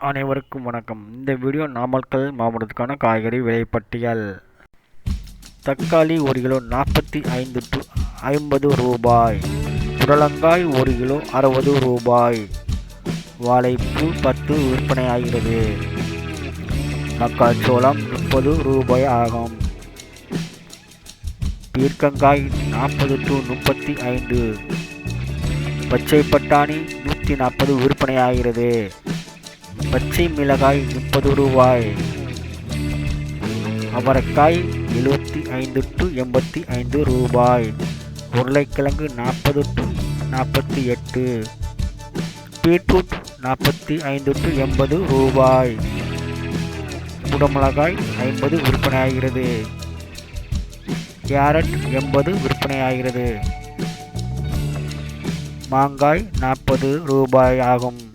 அனைவருக்கும் வணக்கம். இந்த வீடியோ நாமக்கல் மாவட்டத்துக்கான காய்கறி விலைப்பட்டியல் தக்காளி ஒரு கிலோ நாற்பத்தி ஐந்து டு ஐம்பது ரூபாய். புடலங்காய் ஒரு கிலோ அறுபது ரூபாய். வாழைப்பூ பத்து விற்பனையாகிறது. மக்காச்சோளம் முப்பது ரூபாய் ஆகும். பீர்க்கங்காய் நாற்பது டு முப்பத்தி ஐந்து. பச்சை பட்டாணி நூற்றி நாற்பது விற்பனையாகிறது. பச்சை மிளகாய் முப்பது ரூபாய். அவரைக்காய் எழுபத்தி ஐந்து டு எண்பத்தி ஐந்து ரூபாய். உருளைக்கிழங்கு நாற்பது டு நாற்பத்தி எட்டு. பீட்ரூட் நாற்பத்தி ஐந்து டு எண்பது ரூபாய். குடமிளகாய் ஐம்பது விற்பனையாகிறது. கேரட் எண்பது விற்பனையாகிறது. மாங்காய் நாற்பது ரூபாய் ஆகும்.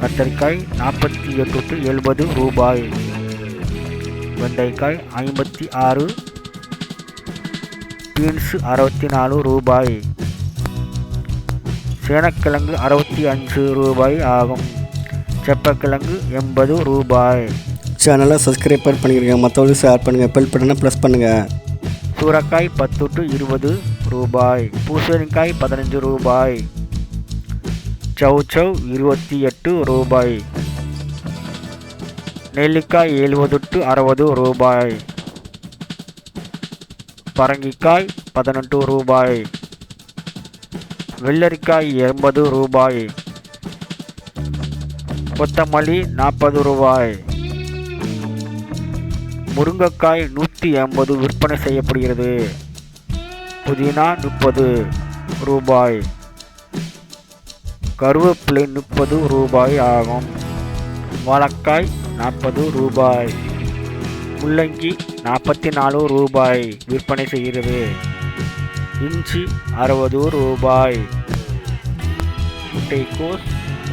கத்தரிக்காய் நாற்பத்தி எட்டு டு எழுபது ரூபாய். வெண்டைக்காய் ஐம்பத்தி ஆறு பீன்ஸ் அறுபத்தி நாலு ரூபாய். சேனக்கிழங்கு அறுபத்தி அஞ்சு ரூபாய் ஆகும். செப்பக்கிழங்கு எண்பது ரூபாய். சேனலை சப்ஸ்கிரைப் பண்ணிக்கிறீங்க மற்றவங்களுக்கு ஷேர் பண்ணுங்கள் பெல் பட்டனை ப்ரெஸ் பண்ணுங்கள் சூரக்காய் பத்து டு இருபது ரூபாய். பூசணிக்காய் பதினஞ்சு ரூபாய். சவ் சவ் இருபத்தி எட்டு ரூபாய். நெல்லிக்காய் எழுபது டு அறுபது ரூபாய். பரங்கிக்காய் பதினெட்டு ரூபாய். வெள்ளரிக்காய் எண்பது ரூபாய். கொத்தமல்லி நாற்பது ரூபாய். முருங்கைக்காய் நூற்றி எண்பது விற்பனை செய்யப்படுகிறது. புதினா முப்பது ரூபாய். கருவேப்பிலை முப்பது ரூபாய் ஆகும். வாழைக்காய் நாற்பது ரூபாய். முள்ளங்கி நாற்பத்தி நாலு ரூபாய் விற்பனை செய்கிறது. இஞ்சி அறுபது ரூபாய். முட்டைக்கோஸ்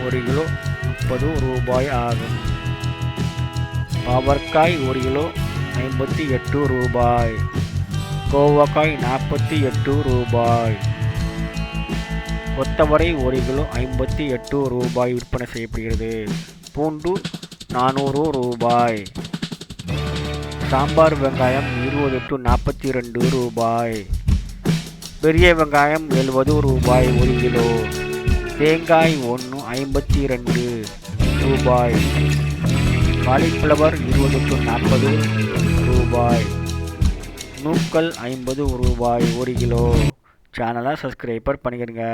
ஒரு கிலோ முப்பது ரூபாய் ஆகும். பாவற்காய் ஒரு கிலோ ஐம்பத்தி எட்டு ரூபாய். கோவக்காய் நாற்பத்தி எட்டு ரூபாய். கொத்தவரை ஒரு கிலோ ஐம்பத்தி எட்டு ரூபாய் விற்பனை செய்யப்படுகிறது. பூண்டு நானூறு ரூபாய். சாம்பார் வெங்காயம் இருபது டு நாற்பத்தி ரெண்டு ரூபாய். பெரிய வெங்காயம் எழுபது ரூபாய் ஒரு கிலோ. தேங்காய் ஒன்று ஐம்பத்தி ரெண்டு ரூபாய். காலிஃப்ளவர் இருபது டு நாற்பது ரூபாய். நூக்கல் ஐம்பது ரூபாய் ஒரு கிலோ. சேனலை சப்ஸ்கிரைபர் பண்ணிக்கிடுங்க.